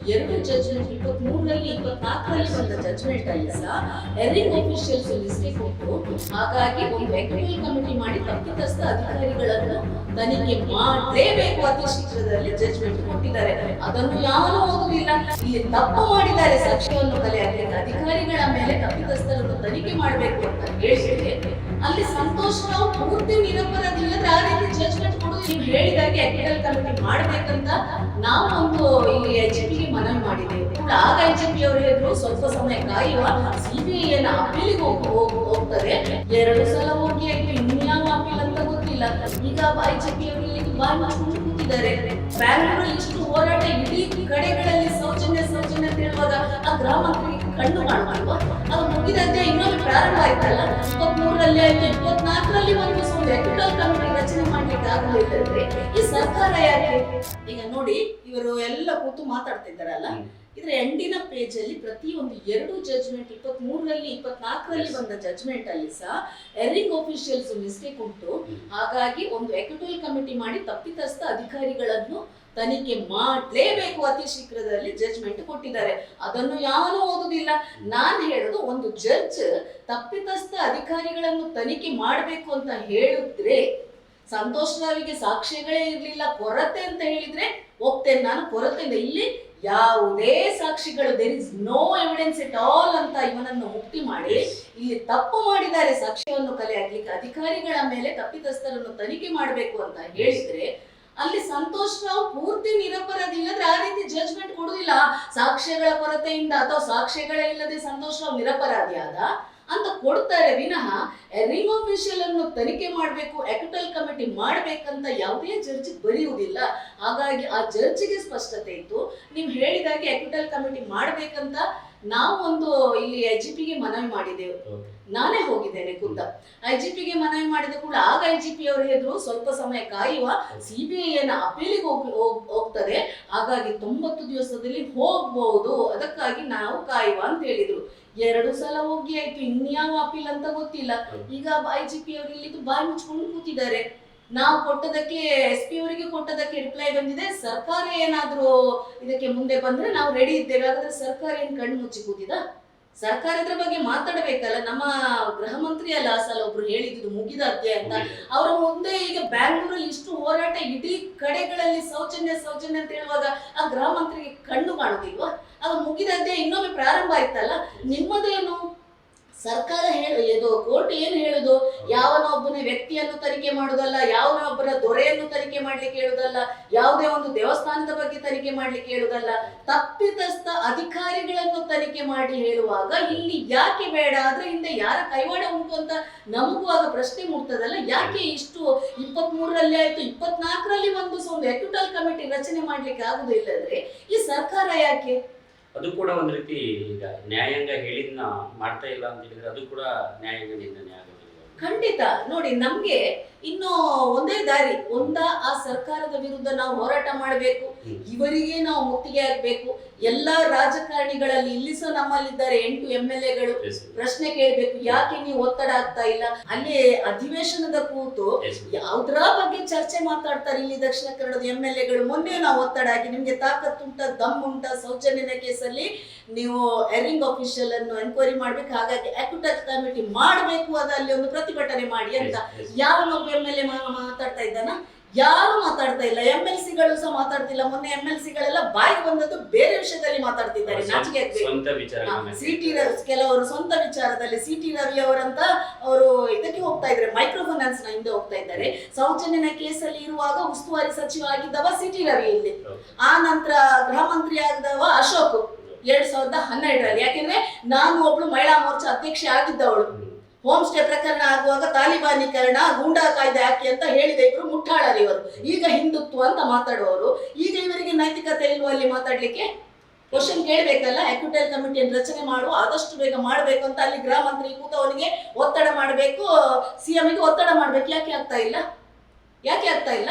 ಎರಡು ಜಜ್ಮೆಂಟ್ ಇಪ್ಪತ್ತ್ ಮೂರರಲ್ಲಿ ಇಪ್ಪತ್ನಾಲ್ಕರಲ್ಲಿ ಬಂದ ಜಜ್ಮೆಂಟ್ ಅಲ್ಲಿಸ ಸಹ ಎರಿಂಗ್ ಅಫಿಷಿಯಲ್ಸ್ ಲಿಸ್ಟಿ ಕೊಟ್ಟು, ಹಾಗಾಗಿ ಒಂದು ಎಕ್ವಿಲ್ ಕಮಿಟಿ ಮಾಡಿ ತಪ್ಪಿತಸ್ಥ ಅಧಿಕಾರಿಗಳನ್ನು ತನಿಖೆ ಮಾಡಲೇಬೇಕು ಅತಿ ಶೀಘ್ರದಲ್ಲಿ ಜಜ್ಮೆಂಟ್ ಕೊಟ್ಟಿದ್ದಾರೆ. ಅದನ್ನು ಯಾರು ಓದುವುದಿಲ್ಲ. ಇಲ್ಲಿ ತಪ್ಪು ಮಾಡಿದ್ದಾರೆ ಸಾಕ್ಷ್ಯವನ್ನು ಕಲೆ. ಹಾಕಲಿಕ್ಕೆ ಅಧಿಕಾರಿಗಳ ಮೇಲೆ ತಪ್ಪಿತಸ್ಥರನ್ನು ತನಿಖೆ ಮಾಡಬೇಕು ಅಂತ ಹೇಳಿದ್ರೆ ಅಲ್ಲಿ ಸಂತೋಷ ನಾವು ಪೂರ್ತಿ ನಿರಪರಾಧಿ ಆ ರೀತಿ ಜಜ್ಮೆಂಟ್ ಕೊಡು ನೀವು ಹೇಳಿದಾಗೆ ಎಕ್ವಿಲ್ ಕಮಿಟಿ ಮಾಡ್ಬೇಕಂತ ನಾವು ಒಂದು ಇಲ್ಲಿ ಎಚ್ ಪಿಗೆ ಮನವಿ ಮಾಡಿದ್ದೇವೆ ಆಗ ಎಚ್ ಪಿ ಅವರು ಹೇಳಿದ್ರು, ಸ್ವಲ್ಪ ಸಮಯ ಕಾಯುವ ಸಿಬಿಐ ನ ಅಪೀಲಿಗೆ ಹೋಗಿ ಹೋಗ್- ಹೋಗ್ತದೆ ಎರಡು ಸಲ ಹೋಗಿ ಆಯ್ತು ಇನ್ಯಾವ ಅಪೀಲ್ ಅಂತ ಗೊತ್ತಿಲ್ಲ. ಈಗ ಎಚ್ ಪಿ ಅವರು ಇಲ್ಲಿ ಬಾಯಿ ಮಾಡ್ಕೊಂಡು ಕೂತಿದ್ದಾರೆ. ಬ್ಯಾಂಗ್ಳೂರಲ್ಲಿ ಇಷ್ಟು ಹೋರಾಟ ಇಡೀ ಕಡೆಗಳಲ್ಲಿ ಸೌಜನ್ಯ ಸೌಜನ್ಯ ಅಂತ ಹೇಳುವಾಗ ಆ ಗ್ರಾಮಕ್ಕೆ ಕಣ್ಣು ಕಾಣುವ ಅದು ಮುಗಿದಂತೆ ಇನ್ನೊಂದು ಪ್ರಾರಂಭ ಆಯ್ತಲ್ಲ? ಇಪ್ಪತ್ಮೂರರಲ್ಲಿ ಆಯ್ತು ಇಪ್ಪತ್ನಾಲ್ಕರಲ್ಲಿ ಒಂದು ಎಕ್ವಿಟಲ್ ಕಮಿಟಿ ರಚನೆ ಮಾಡ್ಲಿಕ್ಕೆ ಆಗಲಿಲ್ಲದ್ರೆ ಈ ಸರ್ಕಾರ ಯಾಕೆ? ಈಗ ನೋಡಿ ಇವರು ಎಲ್ಲ ಕೂತು ಮಾತಾಡ್ತಿದ್ದಾರಲ್ಲ? ಇದ್ರ ಎಂಡಿನ ಪೇಜ್ ಅಲ್ಲಿ ಪ್ರತಿಯೊಂದು ಎರಡು ಜಜ್ಮೆಂಟ್ ಇಪ್ಪತ್ತ್ ಮೂರರಲ್ಲಿ ಇಪ್ಪತ್ನಾಲ್ಕರಲ್ಲಿ ಬಂದ ಜಜ್ಮೆಂಟ್ ಅಲ್ಲಿ ಸಹ ಎರಿಂಗ್ ಆಫೀಷಿಯಲ್ಸ್ ಮಿಸ್ಟೇಕ್ ಉಂಟು. ಹಾಗಾಗಿ ಒಂದು ಎಕ್ವಿಟಲ್ ಕಮಿಟಿ ಮಾಡಿ ತಪ್ಪಿತಸ್ಥ ಅಧಿಕಾರಿಗಳನ್ನು ತನಿಖೆ ಮಾಡಲೇಬೇಕು ಅತಿ ಶೀಘ್ರದಲ್ಲಿ ಜಜ್ಮೆಂಟ್ ಕೊಟ್ಟಿದ್ದಾರೆ. ಅದನ್ನು ಯಾರು ಓದುದಿಲ್ಲ. ನಾನು ಹೇಳೋದು ಒಂದು ಜಡ್ಜ್ ತಪ್ಪಿತಸ್ಥ ಅಧಿಕಾರಿಗಳನ್ನು ತನಿಖೆ ಮಾಡಬೇಕು ಅಂತ ಹೇಳಿದ್ರೆ ಸಂತೋಷ್ ರಾವಿಗೆ ಸಾಕ್ಷ್ಯಗಳೇ ಇರಲಿಲ್ಲ. ಕೊರತೆ ಅಂತ ಹೇಳಿದ್ರೆ ಒಪ್ತೇನೆ ನಾನು. ಕೊರತೆ ಇಲ್ಲಿ ಯಾವುದೇ ಸಾಕ್ಷಿಗಳು there is no evidence at all ಅಂತ ಇವನನ್ನು ಮುಕ್ತಿ ಮಾಡಿ ಇಲ್ಲಿ ತಪ್ಪು ಮಾಡಿದ್ದಾರೆ. ಸಾಕ್ಷ್ಯವನ್ನು ಕಲೆ ಹಾಕ್ಲಿಕ್ಕೆ ಅಧಿಕಾರಿಗಳ ಮೇಲೆ ತಪ್ಪಿತಸ್ಥರನ್ನು ತನಿಖೆ ಮಾಡಬೇಕು ಅಂತ ಹೇಳಿದ್ರೆ ಅಲ್ಲಿ ಸಂತೋಷ್ ರಾವ್ ಪೂರ್ತಿ ನಿರಪರಾಧಿ, ಇಲ್ಲದ್ರೆ ಆ ರೀತಿ ಜಜ್ಮೆಂಟ್ ಕೊಡುದಿಲ್ಲ. ಸಾಕ್ಷ್ಯಗಳ ಕೊರತೆಯಿಂದ ಅಥವಾ ಸಾಕ್ಷ್ಯಗಳೇ ಇಲ್ಲದೆ ಸಂತೋಷ್ ರಾವ್ ನಿರಪರಾಧಿ ಆದ ಅಂತ ಕೊಡ್ತಾರೆ ವಿನಃ ರಿಂಗ್ ಆಫೀಷಿಯಲ್ ಅನ್ನು ತನಿಖೆ ಮಾಡಬೇಕು ಎಕ್ಟಲ್ ಕಮಿಟಿ ಮಾಡಬೇಕಂತ ಯಾವುದೇ ಜಡ್ಜ್ ಬರೆಯುವುದಿಲ್ಲ. ಹಾಗಾಗಿ ಆ ಜಡ್ಜಿಗೆ ಸ್ಪಷ್ಟತೆ ಇತ್ತು. ನೀವು ಹೇಳಿದಾಗೆ ಎಕ್ಟಲ್ ಕಮಿಟಿ ಮಾಡಬೇಕಂತ ನಾವು ಒಂದು ಇಲ್ಲಿ ಐ ಜಿ ಪಿಗೆ ಮನವಿ ಮಾಡಿದೆವು. ನಾನೇ ಹೋಗಿದ್ದೇನೆ ಖುದ್ದ ಐ ಜಿ ಪಿಗೆ ಮನವಿ ಮಾಡಿದ ಕೂಡ ಆಗ ಐ ಜಿ ಪಿ ಅವರು ಹೇಳಿದ್ರು ಸ್ವಲ್ಪ ಸಮಯ ಕಾಯುವ ಸಿ ಬಿ ಐನ ಅಪೀಲಿಗೆ ಹೋಗಿ ಹೋಗ್- ಹೋಗ್ತದೆ. ಹಾಗಾಗಿ ತೊಂಬತ್ತು ದಿವಸದಲ್ಲಿ ಹೋಗ್ಬಹುದು ಅದಕ್ಕಾಗಿ ನಾವು ಕಾಯುವ ಅಂತ ಹೇಳಿದ್ರು. ಎರಡು ಸಲ ಹೋಗಿ ಆಯ್ತು ಇನ್ಯಾವ ಅಪೀಲ್ ಅಂತ ಗೊತ್ತಿಲ್ಲ. ಈಗ ಐ ಜಿ ಪಿ ಅವರು ಇಲ್ಲಿ ಬಾಯಿ ಮುಚ್ಕೊಂಡು ಕೂತಿದ್ದಾರೆ. ನಾವು ಕೊಟ್ಟದಕ್ಕೆ ಎಸ್ ಪಿ ಅವರಿಗೆ ಕೊಟ್ಟದಕ್ಕೆ ರಿಪ್ಲೈ ಬಂದಿದೆ. ಸರ್ಕಾರ ಏನಾದ್ರೂ ಇದಕ್ಕೆ ಮುಂದೆ ಬಂದ್ರೆ ನಾವು ರೆಡಿ ಇದ್ದೇವೆ. ಹಾಗಾದ್ರೆ ಸರ್ಕಾರ ಏನ್ ಕಣ್ಣು ಮುಚ್ಚಿ ಕೂತಿದ? ಸರ್ಕಾರದ ಬಗ್ಗೆ ಮಾತಾಡಬೇಕಲ್ಲ. ನಮ್ಮ ಗೃಹ ಮಂತ್ರಿ ಅಲ್ಲ ಸಲ ಒಬ್ರು ಹೇಳಿದ್ದು ಮುಗಿದ ಅಧ್ಯಾಯ ಅಂತ. ಅವರ ಮುಂದೆ ಈಗ ಬ್ಯಾಂಗ್ಳೂರಲ್ಲಿ ಇಷ್ಟು ಹೋರಾಟ ಇಡೀ ಕಡೆಗಳಲ್ಲಿ ಸೌಜನ್ಯ ಸೌಜನ್ಯ ಅಂತ ಹೇಳುವಾಗ ಆ ಗೃಹ ಮಂತ್ರಿಗೆ ಕಣ್ಣು ಕಾಣುದಿಲ್ವಾ ಅದು ಅಧ್ಯಾಯ ಇನ್ನೊಮ್ಮೆ ಪ್ರಾರಂಭ ಆಯ್ತಲ್ಲ. ನಿಮ್ಮದೇನು? ಸರ್ಕಾರ ಹೇಳ ಇದು ಕೋರ್ಟ್ ಏನು ಹೇಳುದು? ಯಾವನೊಬ್ಬನ ವ್ಯಕ್ತಿಯನ್ನು ತನಿಖೆ ಮಾಡುದಲ್ಲ ಯಾವನೊಬ್ಬರ ದೊರೆಯನ್ನು ತನಿಖೆ ಮಾಡ್ಲಿಕ್ಕೆ ಹೇಳುದಲ್ಲ, ಯಾವುದೇ ಒಂದು ದೇವಸ್ಥಾನದ ಬಗ್ಗೆ ತನಿಖೆ ಮಾಡ್ಲಿಕ್ಕೆ ಹೇಳುದಲ್ಲ, ತಪ್ಪಿತಸ್ಥ ಅಧಿಕಾರಿಗಳನ್ನು ತನಿಖೆ ಮಾಡಿ ಹೇಳುವಾಗ ಇಲ್ಲಿ ಯಾಕೆ ಬೇಡ? ಆದ್ರೆ ಹಿಂದೆ ಯಾರ ಕೈವಾಡ ಉಂಟು ಅಂತ ನಮಗೂ ಆಗ ಪ್ರಶ್ನೆ ಮೂಡ್ತದಲ್ಲ, ಯಾಕೆ ಇಷ್ಟು ಇಪ್ಪತ್ತ್ ಮೂರರಲ್ಲಿ ಆಯ್ತು, ಇಪ್ಪತ್ನಾಲ್ಕರಲ್ಲಿ ಒಂದು ಒಂದು ಎಕ್ವಿಟಲ್ ಕಮಿಟಿ ರಚನೆ ಮಾಡ್ಲಿಕ್ಕೆ ಆಗುದು ಇಲ್ಲದ್ರೆ ಈ ಸರ್ಕಾರ ಯಾಕೆ? ಅದು ಕೂಡ ಒಂದು ರೀತಿ ಈಗ ನ್ಯಾಯಾಂಗ ಹೇಳಿದ್ನ ಮಾಡ್ತಾ ಇಲ್ಲ ಅಂತ ಹೇಳಿದ್ರೆ ಅದು ಕೂಡ ನ್ಯಾಯಾಂಗ ನಿಂದನೆ ಆಗುತ್ತೆ ಖಂಡಿತ ನೋಡಿ, ನಮ್ಗೆ ಇನ್ನು ಒಂದೇ ದಾರಿ, ಒಂದ ಆ ಸರ್ಕಾರದ ವಿರುದ್ಧ ನಾವು ಹೋರಾಟ ಮಾಡಬೇಕು. ಇವರಿಗೆ ನಾವು ಒಟ್ಟಿಗೆ ಆಗ್ಬೇಕು. ಎಲ್ಲಾ ರಾಜಕಾರಣಿಗಳಲ್ಲಿ ಇಲ್ಲಿ ಸಹ ನಮ್ಮಲ್ಲಿದ್ದಾರೆ ಎಂಟು ಎಂ ಎಲ್ ಎಗಳು. ಪ್ರಶ್ನೆ ಕೇಳಬೇಕು ಯಾಕೆ ನೀವು ಒತ್ತಡ ಆಗ್ತಾ ಇಲ್ಲ? ಅಲ್ಲಿ ಅಧಿವೇಶನದ ಕೂತು. ಯಾವ್ದ್ರ ಬಗ್ಗೆ ಚರ್ಚೆ ಮಾತಾಡ್ತಾರೆ ಇಲ್ಲಿ ದಕ್ಷಿಣ ಕನ್ನಡದ ಎಂ ಎಲ್ ಎಗಳು? ಮೊನ್ನೆ ನಾವು ಒತ್ತಡ ಆಗಿ ನಿಮ್ಗೆ ತಾಕತ್ತುಂಟ ದಮ್ ಉಂಟ ಸೌಜನ್ಯನ ಕೇಸಲ್ಲಿ ನೀವು ಎರಿಂಗ್ ಆಫೀಷಿಯಲ್ ಅನ್ನು ಎನ್ಕ್ವೈರಿ ಮಾಡ್ಬೇಕು. ಹಾಗಾಗಿ ಅಕ್ಯುಟಲ್ ಕಮಿಟಿ ಮಾಡಬೇಕು ಅಲ್ಲಿ ಒಂದು ಪ್ರತಿಭಟನೆ ಮಾಡಿ ಅಂತ. ಯಾವ. ಯಾವನೊಬ್ಬ ಎಂ ಎಲ್ ಎ ಮಾತಾಡ್ತಾ ಇದ್ದಾನ? ಯಾರು ಮಾತಾಡ್ತಾ ಇಲ್ಲ ಎಂ ಎಲ್ ಸಿಗಳು ಸಹ ಮಾತಾಡ್ತಿಲ್ಲ. ಮೊನ್ನೆ ಎಂ ಎಲ್ ಸಿಗಳೆಲ್ಲ ಬಾಯಿಗೆ ಬಂದದ್ದು ಬೇರೆ ವಿಷಯದಲ್ಲಿ ಮಾತಾಡ್ತಿದ್ದಾರೆ. ನಾಚಿಕೆ ಆಗ್ಬೇಕು. ಸ್ವಂತ ವಿಚಾರ ಸಿ ಟಿ ರವಿ ಕೆಲವರು ಸ್ವಂತ ವಿಚಾರದಲ್ಲಿ ಸಿ ಟಿ ರವಿ ಅವರಂತ ಅವರು ಇದಕ್ಕೆ ಹೋಗ್ತಾ ಇದ್ದಾರೆ. ಮೈಕ್ರೋ ಫೈನಾನ್ಸ್ನ ಹಿಂದೆ ಹೋಗ್ತಾ ಇದ್ದಾರೆ. ಸೌಜನ್ಯನ ಕೇಸಲ್ಲಿ ಇರುವಾಗ ಉಸ್ತುವಾರಿ ಸಚಿವ ಆಗಿದ್ದವ ಸಿ ಟಿ ರವಿ ಇಲ್ಲಿ. ಆ ನಂತರ ಗೃಹ ಮಂತ್ರಿ ಆಗಿದ್ದವ ಅಶೋಕ್. ಎರಡ್ ಸಾವಿರದ ಹನ್ನೆರಡರಲ್ಲಿ. ಯಾಕೆಂದ್ರೆ ನಾನು ಒಬ್ಳು ಮಹಿಳಾ ಮೋರ್ಚಾ ಅಧ್ಯಕ್ಷೆ ಆಗಿದ್ದವಳು. ಹೋಮ್ ಸ್ಟೇ ಪ್ರಕರಣ ಆಗುವಾಗ ತಾಲಿಬಾನೀಕರಣ, ಗೂಂಡಾ ಕಾಯ್ದೆ ಹಾಕಿ ಅಂತ ಹೇಳಿದ ಇವರು ಮುಟ್ಟಾಳರು ಇವರು. ಈಗ ಹಿಂದುತ್ವ ಅಂತ ಮಾತಾಡುವವರು. ಈಗ ಇವರಿಗೆ ನೈತಿಕತೆ ಇಲ್ವಾ ಅಲ್ಲಿ ಮಾತಾಡ್ಲಿಕ್ಕೆ? ಕ್ವಶನ್ ಕೇಳಬೇಕಲ್ಲ ಅಕ್ಯುಟಲ್ ಕಮಿಟಿಯನ್ನು ರಚನೆ ಮಾಡುವ, ಆದಷ್ಟು ಬೇಗ ಮಾಡಬೇಕು ಅಂತ ಅಲ್ಲಿ ಗೃಹ ಮಂತ್ರಿ ಕೂತವನಿಗೆ ಒತ್ತಡ ಮಾಡಬೇಕು ಸಿಎಂಗೆ ಒತ್ತಡ ಮಾಡಬೇಕು. ಯಾಕೆ ಆಗ್ತಾ ಇಲ್ಲ? ಯಾಕೆ ಆಗ್ತಾ ಇಲ್ಲ?